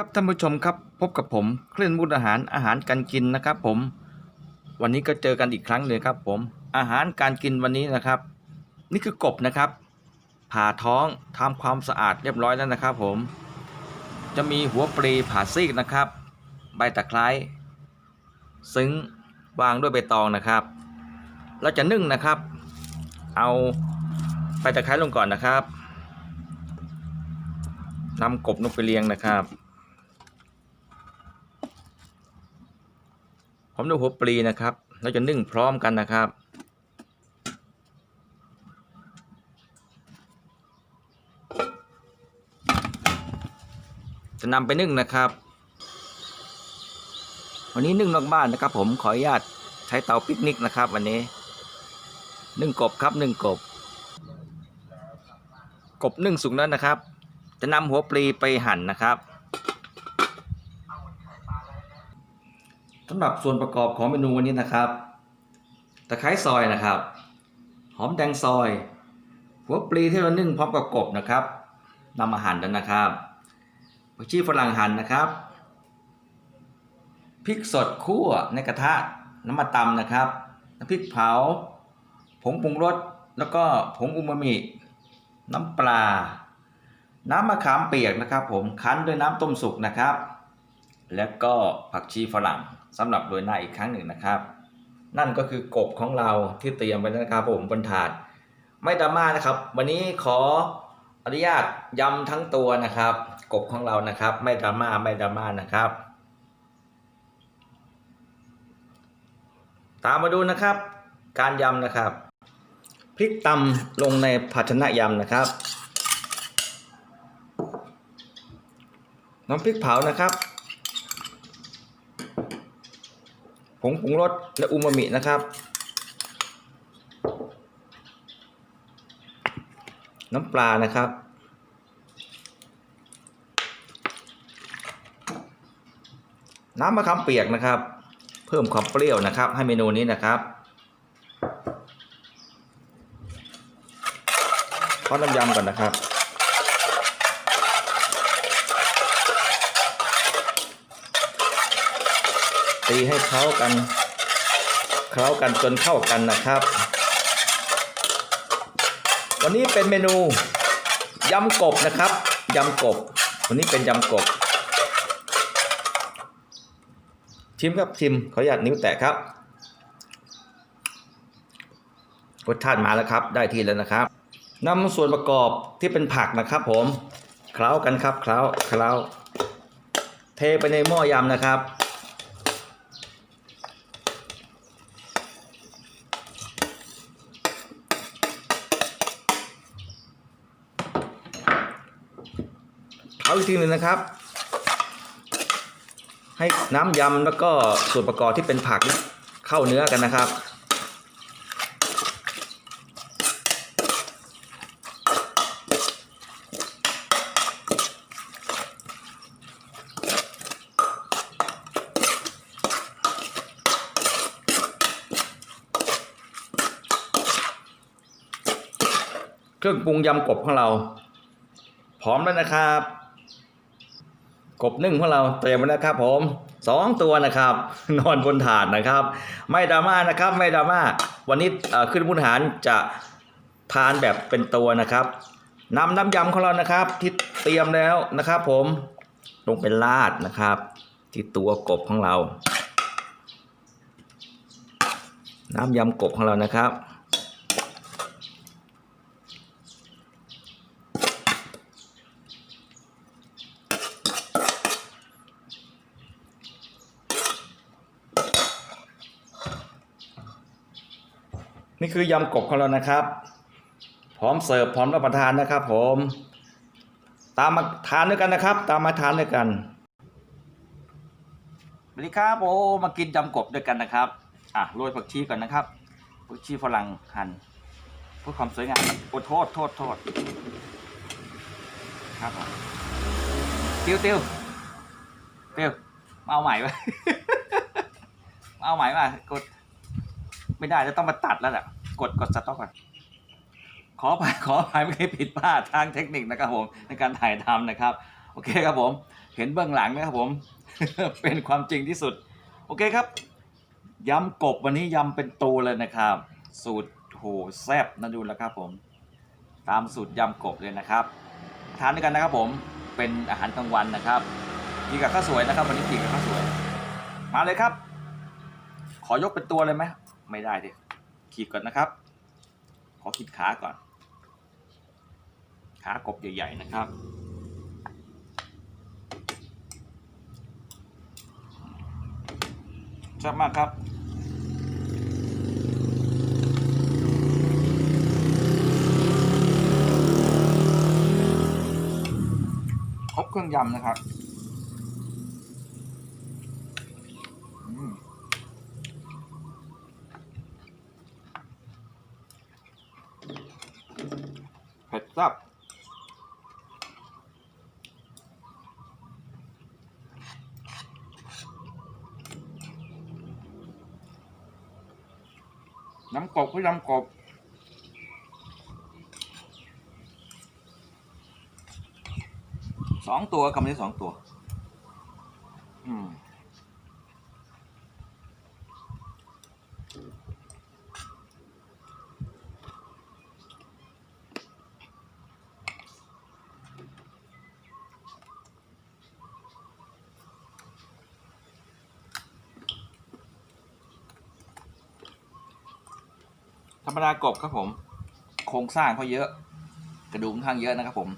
ครับท่านผู้ชมครับพบกับผมเคลื่อนมุดอาหารอาหารการกินนะครับผม วันนี้ก็เจอกันอีกครั้งเลยครับผมอาหารการกินวันนี้นะครับ นี่คือกบนะครับ ผ่าท้องทำความสะอาดเรียบร้อยแล้วนะครับ ผม จะมีหัวปลีผ่าซีกนะครับ ใบตะไคร้ซึ้งวางด้วยใบตองนะครับ เราจะนึ่งนะครับ เอาใบตะไคร้ลงก่อนนะครับนำกบลงไปเลี้ยงนะครับ ผมดูหัวปลีนะครับเราจะนึ่งพร้อมกันนะครับจะนำไปนึ่งนะครับ วันนี้นึ่งนอกบ้านนะครับ ผมขออนุญาตใช้เตาปิกนิกนะครับ วันนี้ นึ่งกบครับนึ่งกบ กบนึ่งสุกแล้วนะครับ จะนำหัวปลีไปหั่นนะครับ สำหรับส่วนประกอบของเมนูวันนี้นะครับตะไคร้ซอยนะครับ หอมแดงซอย หัวปลีที่เรานึ่งพร้อมกับกบนะครับนำมาหั่นแล้วนะครับผักชีฝรั่งหั่นนะครับพริกสดคั่วในกระทะน้ำมาตำนะครับน้ำพริกเผา ผงปรุงรสแล้วก็ผงอูมามิน้ำปลา น้ำมะขามเปียกนะครับ ผมคั้นด้วยน้ำต้มสุกนะครับ แล้วก็ผักชีฝรั่ง สำหรับโรยหน้าอีกครั้งหนึ่งนะครับ นั่นก็คือกบของเราที่เตรียมไว้นะครับผมบนถาด ไม่ดราม่านะครับ วันนี้ขออนุญาตยำทั้งตัวนะครับ กบของเรานะครับ ไม่ดราม่าไม่ดราม่านะครับ ตามมาดูนะครับ การยำนะครับพริกตำลงในภาชนะยำนะครับ น้ำพริกเผานะครับ ผ งปรุงรสและอูมามินะครับ น้ำปลานะครับ น้ำมะขามเปียกนะครับ เพิ่มความเปรี้ยวนะครับ ให้เมนูนี้นะครับทอดน้ำยำก่อนนะครับ ตีให้เคล้ากัน เคล้ากันจนเข้ากันนะครับ วันนี้เป็นเมนูยำกบนะครับยำกบ วันนี้เป็นยำกบ ชิมครับชิมขออนุญาตนิ้วแตะครับรสชาติมาแล้วครับ ได้ที่แล้วนะครับนำส่วนประกอบที่เป็นผักนะครับ ผมเคล้ากันครับเคล้าเคล้าเทไปในหม้อยำนะครับ เอาอีก ทีหนึ่งนะครับ ให้น้ำยำแล้วก็ส่วนประกอบที่เป็นผักเข้าเนื้อกันนะครับเครื่องปรุงยำกบของเรา พร้อมแล้วนะครับ กบนึ่งของเราเตรียมไว้แล้วครับผมสองตัวนะครับ นอนบนถาดนะครับ ไม่ดราม่านะครับ ไม่ดราม่าวันนี้ขึ้นมุนหารจะทานแบบเป็นตัวนะครับนำน้ำยำของเรานะครับที่เตรียมแล้วนะครับ ผมลงเป็นลาดนะครับ ที่ตัวกบของเรา น้ำยำกบของเรานะครับ นี่คือยำกบของเรานะครับ พร้อมเสิร์ฟพร้อมรับประทานนะครับ ผม ตามมาทานด้วยกันนะครับ ตามมาทานด้วยกันสวัสดีครับโอ้มากินยำกบด้วยกันนะครับอะโรยผักชีก่อนนะครับผักชีฝรั่งหั่นเพื่อความสวยงามโอ้โทษโทษโทษครับผมติวติวติวมาเอาใหม่ไว้มาเอาใหม่มากดไม่ได้จะต้องมาตัดแล้วแหละ กดกดสต็อกก่อนขออภัยขออภัยไม่ได้ผิดพลาดทางเทคนิคนะครับผมในการถ่ายทำนะครับ โอเคครับผมเห็นเบื้องหลังนะครับผม เป็นความจริงที่สุด โอเคครับยำกบวันนี้ยำเป็นตัวเลยนะครับ สูตรโหแซ่บนะดูแล้วครับผม ตามสูตรยำกบเลยนะครับ ทานด้วยกันนะครับผมเป็นอาหารกลางวันนะครับกินกับข้าวสวยนะครับ วันนี้กินกับข้าวสวย มาเลยครับ ขอยกเป็นตัวเลยไหมไม่ได้ดิ ขีดก่อนนะครับ ขอขีดขาก่อน ขากบใหญ่ๆนะครับ ชอบมากครับครบเครื่องยำนะครับอืมเผ็ด ซับน้ำกบคือยำกบสองตัวคำนี้สองตัว อืม รรมดากบครับผม โครงสร้างเขาเยอะ กระดูกค่อนข้างเยอะนะครับผม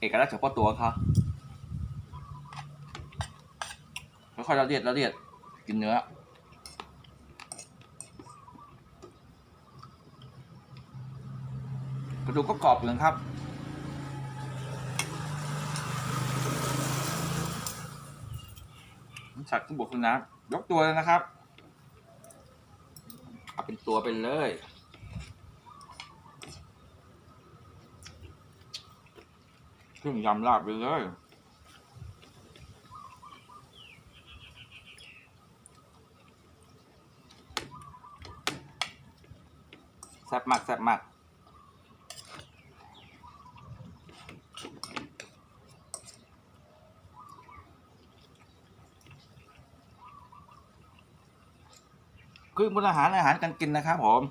เอกลักษณ์เฉพาะตัวเขาค่อยๆละเอียดละเอียดกินเนื้อกระดูกก็กรอบเหมือนครับ ฉักขึ้นบกขึ้นน้ำยกตัวเลยนะครับ เอาเป็นตัวไปเลย เครื่งยำลาบไปเลย แซ่บมากแซ่บมากคือมูลอาหารอาหารการกินนะครับผม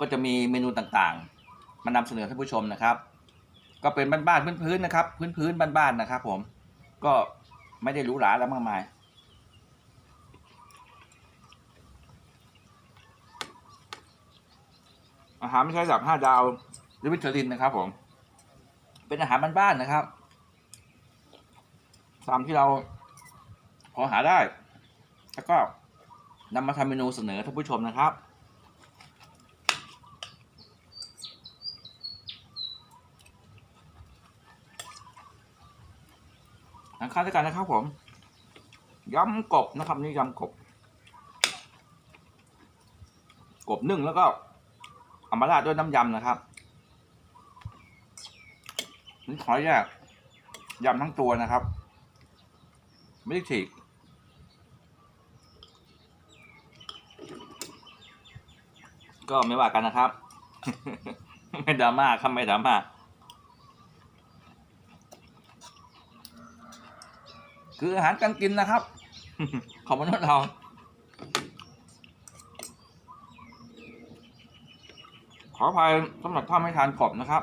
ก็จะมีเมนูต่างๆ มานำเสนอท่านผู้ชมนะครับ ก็เป็นบ้านๆพื้นๆนะครับ พื้นๆบ้านๆนะครับ ผม ก็ไม่ได้หรูหราแล้วมากมายอาหารไม่ใช่ระดับห้าดาวหรือวิชลินนะครับ ผม เป็นอาหารบ้านๆนะครับตามที่เราพอหาได้ แล้วก็นำมาทำเมนูเสนอท่านผู้ชมนะครับ ทานข้าด้วยกันนะครับผมยำกบนะครับนี่ยำกบ กบนึ่งแล้วก็เอามาราดด้วยน้ำยำนะครับนี่ขอแยกยำทั้งตัวนะครับ ไม่ได้ฉีกก็ไม่ว่ากันนะครับ ไม่ดราม่าครับไม่ดราม่า คืออาหารการกินนะครับ ของมนุษย์เราขออภัยสำหรับท่านไม่ทานกบนะครับ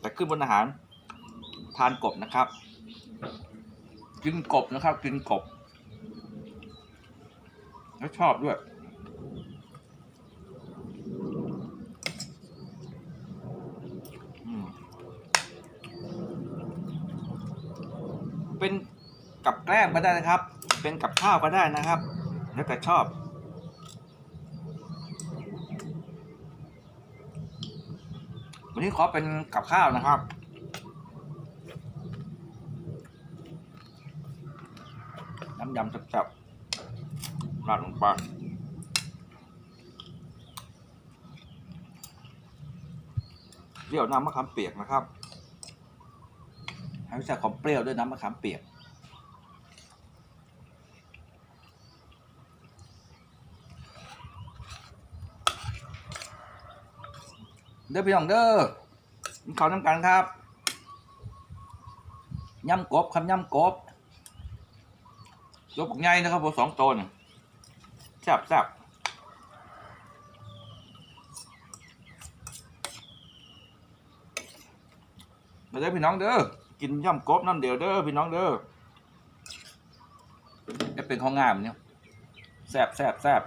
แต่ขึ้นบนอาหารทานกบนะครับ กินกบนะครับ กินกบแล้วชอบด้วย อืม เป็นกับแก ล้มก็ได้นะครับ เป็นกับข้าวก็ได้นะครับ แล้วแต่ชอบ วันนี้ขอเป็นกับข้าวนะครับน้ำยำจับๆราดลงไปเปรี้ยวน้ำมะขามเปียกนะครับ ให้วิชาความเปรี้ยวด้วยน้ำมะขามเปียก เด้อพี่น้องเด้อกินข้าวน้ำกันครับยำกบครับยำกบยกใหญ่นะครับผมสองตนแซบแซบมาเด้อพี่น้องเด้อกินย่ำกบน้ำเดียวเด้อพี่น้องเด้อจะเป็นของงามเนี่ยแซบแซบแซบ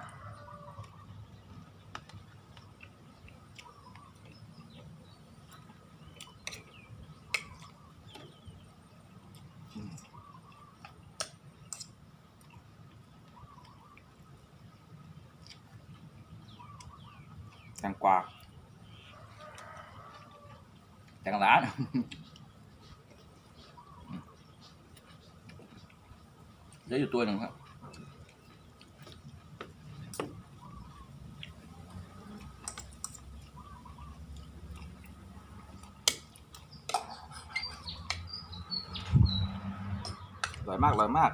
แตงกวาแตงร้าน เหลืออยู่ตัวหนึ่งครับอร่อยมากอร่อยมาก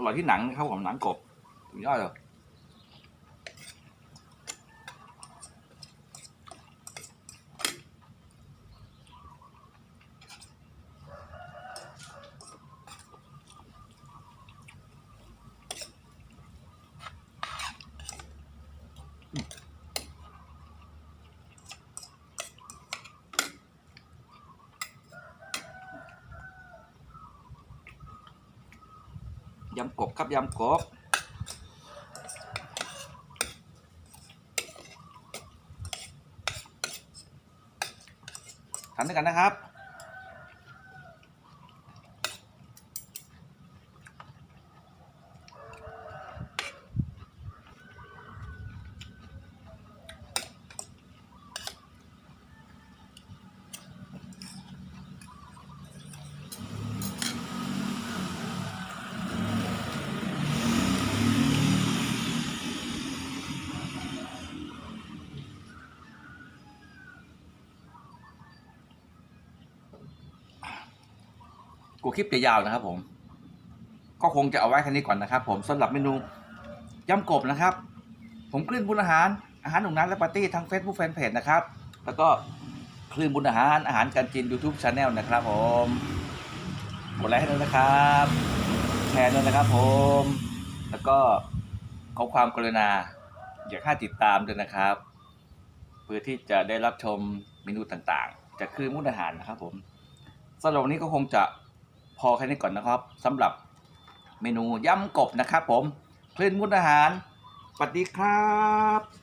อร่อยที่หนังครับผมหนังกบสุดยอดเลย ยำกบครับยำกบทำด้วยกันนะครับ กูคลิปจะยาวนะครับผม ก็คงจะเอาไว้แค่นี้ก่อนนะครับ ผมสำหรับเมนูยำกบนะครับ ผมคลื่นบุญอาหารอาหารหนุ่มนัทและปาร์ตี้ทาง Facebook Fanpage นะครับ แล้วก็คลื่นบุญอาหารอาหารการกิน YouTube c h a n e l นะครับผมกดไลค์ให้ด้วยนะครับ แชร์ด้วยนะครับผม แล้วก็ขอความกรุณาอย่าค่าติดตามด้วยนะครับ เพื่อที่จะได้รับชมเมนูต่างๆ จากคลื่นมุกอาหารนะครับผมสำหรับวันนี้ก็คงจะ พอแค่นี้ก่อนนะครับสำหรับเมนูยำกบนะครับผมคลื่นมุดอาหารสวัสดีครับ